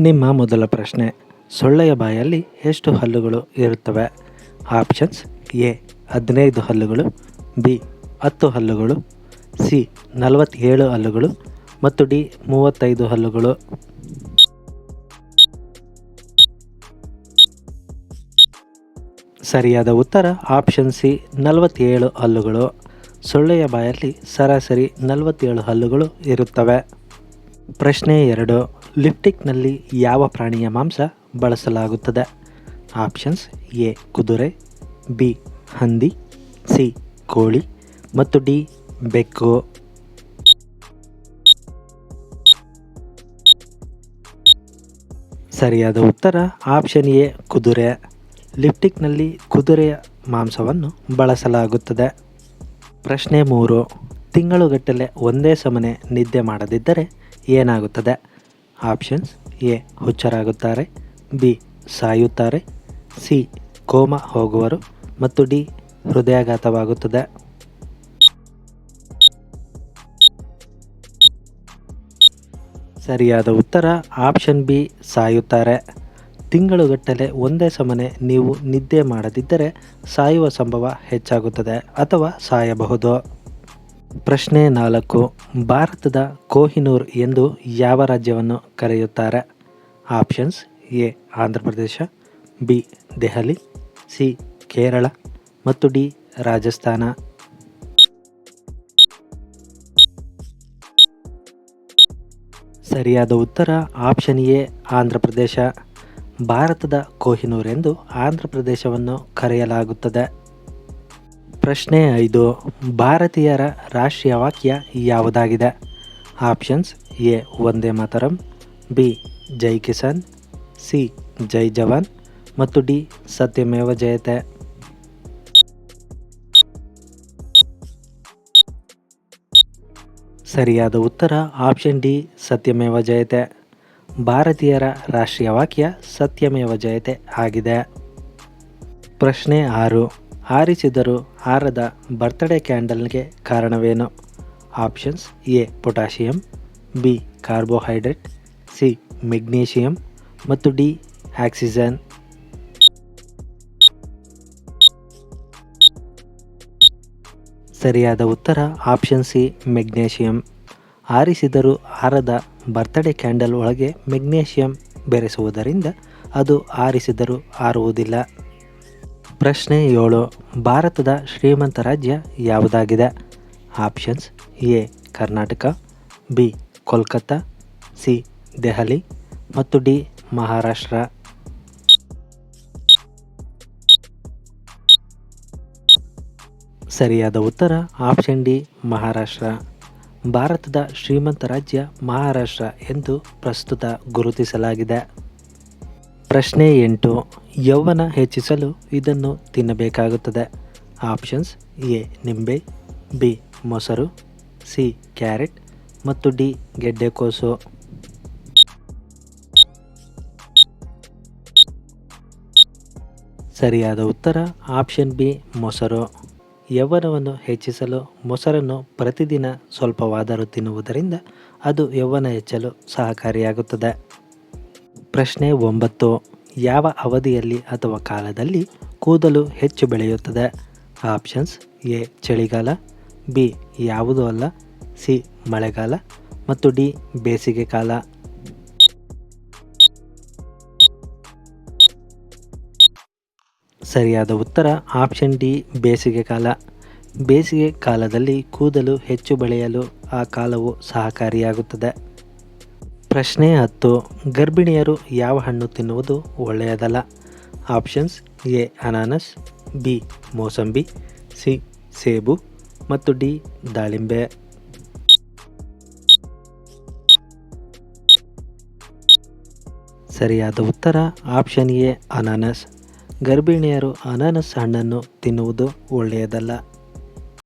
ನಿಮ್ಮ ಮೊದಲ ಪ್ರಶ್ನೆ. ಸೊಳ್ಳೆಯ ಬಾಯಲ್ಲಿ ಎಷ್ಟು ಹಲ್ಲುಗಳು ಇರುತ್ತವೆ? ಆಪ್ಷನ್ಸ್ ಎ ಹದಿನೈದು ಹಲ್ಲುಗಳು ಬಿ ಹತ್ತು ಹಲ್ಲುಗಳು ಸಿ ನಲವತ್ತೇಳು ಹಲ್ಲುಗಳು ಮತ್ತು ಡಿ ಮೂವತ್ತೈದು ಹಲ್ಲುಗಳು. ಸರಿಯಾದ ಉತ್ತರ ಆಪ್ಷನ್ ಸಿ ನಲವತ್ತೇಳು ಹಲ್ಲುಗಳು. ಸೊಳ್ಳೆಯ ಬಾಯಲ್ಲಿ ಸರಾಸರಿ ನಲವತ್ತೇಳು ಹಲ್ಲುಗಳು ಇರುತ್ತವೆ. ಪ್ರಶ್ನೆ ಎರಡು. ಲಿಪ್ಟಿಕ್ನಲ್ಲಿ ಯಾವ ಪ್ರಾಣಿಯ ಮಾಂಸ ಬಳಸಲಾಗುತ್ತದೆ? ಆಪ್ಷನ್ಸ್ ಎ, ಕುದುರೆ, ಬಿ, ಹಂದಿ, ಸಿ, ಕೋಳಿ ಮತ್ತು ಡಿ, ಬೆಕ್ಕು. ಸರಿಯಾದ ಉತ್ತರ ಆಪ್ಷನ್ ಎ, ಕುದುರೆ. ಲಿಪ್ಟಿಕ್ನಲ್ಲಿ ಕುದುರೆಯ ಮಾಂಸವನ್ನು ಬಳಸಲಾಗುತ್ತದೆ. ಪ್ರಶ್ನೆ ಮೂರು, ತಿಂಗಳುಗಟ್ಟಲೆ ಒಂದೇ ಸಮನೆ ನಿದ್ದೆ ಮಾಡದಿದ್ದರೆ ಏನಾಗುತ್ತದೆ? ಆಪ್ಷನ್ಸ್ ಎ ಹುಚ್ಚರಾಗುತ್ತಾರೆ, ಬಿ ಸಾಯುತ್ತಾರೆ, ಸಿ ಕೋಮ ಹೋಗುವರು ಮತ್ತು ಡಿ ಹೃದಯಾಘಾತವಾಗುತ್ತದೆ. ಸರಿಯಾದ ಉತ್ತರ ಆಪ್ಷನ್ ಬಿ ಸಾಯುತ್ತಾರೆ. ತಿಂಗಳುಗಟ್ಟಲೆ ಒಂದೇ ಸಮನೆ ನೀವು ನಿದ್ದೆ ಮಾಡದಿದ್ದರೆ ಸಾಯುವ ಸಂಭವ ಹೆಚ್ಚಾಗುತ್ತದೆ ಅಥವಾ ಸಾಯಬಹುದು. ಪ್ರಶ್ನೆ ನಾಲ್ಕು, ಭಾರತದ ಕೋಹಿನೂರ್ ಎಂದು ಯಾವ ರಾಜ್ಯವನ್ನು ಕರೆಯುತ್ತಾರೆ? Options A, Andhra Pradesh, B, Delhi, C, Kerala ಮತ್ತು ಡಿ, ರಾಜಸ್ಥಾನ. ಸರಿಯಾದ ಉತ್ತರ ಆಪ್ಷನ್ ಎ, ಆಂಧ್ರ ಪ್ರದೇಶ. ಭಾರತದ ಕೋಹಿನೂರ್ ಎಂದು ಆಂಧ್ರ ಪ್ರದೇಶವನ್ನು ಕರೆಯಲಾಗುತ್ತದೆ. ಪ್ರಶ್ನೆ ಐದು. ಭಾರತೀಯರ ರಾಷ್ಟ್ರೀಯ ವಾಕ್ಯ ಯಾವುದಾಗಿದೆ? Options, A, Vande Mataram B, ಜೈ ಕಿಸಾನ್ ಸಿ, ಜೈ ಜವಾನ್ ಮತ್ತು ಡಿ, ಸತ್ಯಮೇವ ಜಯತೆ ಸರಿಯಾದ ಉತ್ತರ, ಆಪ್ಷನ್ ಡಿ, ಸತ್ಯಮೇವ ಜಯತೆ ಭಾರತೀಯರ ರಾಷ್ಟ್ರೀಯ ವಾಕ್ಯ ಸತ್ಯಮೇವ ಜಯತೆ ಆಗಿದೆ. ಪ್ರಶ್ನೆ ಆರು. ಆರಿಸಿದರೂ ಆರದ ಬರ್ತ್ಡೇ ಕ್ಯಾಂಡಲ್ಗೆ ಕಾರಣವೇನು? Options A, potassium, B, carbohydrate, C, magnesium ಮತ್ತು ಡಿ, ಆಕ್ಸಿಜನ್. ಸರಿಯಾದ ಉತ್ತರ ಆಪ್ಷನ್ ಸಿ, ಮೆಗ್ನೇಷಿಯಂ. ಆರಿಸಿದರೂ ಆರದ ಬರ್ತ್ಡೇ ಕ್ಯಾಂಡಲ್ ಒಳಗೆ ಮೆಗ್ನೇಷಿಯಂ ಬೆರೆಸುವುದರಿಂದ ಅದು ಆರಿಸಿದರೂ ಆರುವುದಿಲ್ಲ ಪ್ರಶ್ನೆ ಏಳು. ಭಾರತದ ಶ್ರೀಮಂತ ರಾಜ್ಯ ಯಾವುದಾಗಿದೆ? Options A, Karnataka, B, Kolkata, C, Delhi ಮತ್ತು ಡಿ, ಮಹಾರಾಷ್ಟ್ರ. ಸರಿಯಾದ ಉತ್ತರ ಆಪ್ಷನ್ ಡಿ, ಮಹಾರಾಷ್ಟ್ರ. ಭಾರತದ ಶ್ರೀಮಂತ ರಾಜ್ಯ ಮಹಾರಾಷ್ಟ್ರ ಎಂದು ಪ್ರಸ್ತುತ ಗುರುತಿಸಲಾಗಿದೆ. ಪ್ರಶ್ನೆ ಎಂಟು, ಯೌವನ ಹೆಚ್ಚಿಸಲು ಇದನ್ನು ತಿನ್ನಬೇಕಾಗುತ್ತದೆ. ಆಪ್ಷನ್ಸ್ ಎ, ನಿಂಬೆ, ಬಿ, ಮೊಸರು, ಸಿ, ಕ್ಯಾರೆಟ್ ಮತ್ತು ಡಿ ಗೆಡ್ಡೆಕೋಸು ಸರಿಯಾದ ಉತ್ತರ, ಆಪ್ಷನ್ ಬಿ, ಮೊಸರು. ಯೌವನವನ್ನು ಹೆಚ್ಚಿಸಲು ಮೊಸರನ್ನು ಪ್ರತಿದಿನ ಸ್ವಲ್ಪವಾದರೂ ತಿನ್ನುವುದರಿಂದ ಅದು ಯೌವನ ಹೆಚ್ಚಲು ಸಹಕಾರಿಯಾಗುತ್ತದೆ. ಪ್ರಶ್ನೆ ಒಂಬತ್ತು. ಯಾವ ಅವಧಿಯಲ್ಲಿ ಅಥವಾ ಕಾಲದಲ್ಲಿ ಕೂದಲು ಹೆಚ್ಚು ಬೆಳೆಯುತ್ತದೆ? ಆಪ್ಷನ್ಸ್ ಎ, ಚಳಿಗಾಲ, ಬಿ, ಯಾವುದೂ ಅಲ್ಲ, ಸಿ, ಮಳೆಗಾಲ, ಮತ್ತು ಡಿ, ಬೇಸಿಗೆ ಕಾಲ. ಸರಿಯಾದ ಉತ್ತರ ಆಪ್ಷನ್ ಡಿ, ಬೇಸಿಗೆ ಕಾಲ. ಬೇಸಿಗೆ ಕಾಲದಲ್ಲಿ ಕೂದಲು ಹೆಚ್ಚು ಬೆಳೆಯಲು ಆ ಕಾಲವು ಸಹಕಾರಿಯಾಗುತ್ತದೆ. ಪ್ರಶ್ನೆ ಹತ್ತು, ಗರ್ಭಿಣಿಯರು ಯಾವ ಹಣ್ಣು ತಿನ್ನುವುದು ಒಳ್ಳೆಯದಲ್ಲ? ಆಪ್ಷನ್ಸ್, ಎ, ಅನಾನಸ್, ಬಿ, ಮೋಸಂಬಿ, ಸಿ, ಸೇಬು ಮತ್ತು ಡಿ, ದಾಳಿಂಬೆ. ಸರಿಯಾದ ಉತ್ತರ, ಆಪ್ಷನ್ ಎ, ಅನಾನಸ್. ಗರ್ಭಿಣಿಯರು ಅನಾನಸ್ ಹಣ್ಣನ್ನು ತಿನ್ನುವುದು ಒಳ್ಳೆಯದಲ್ಲ.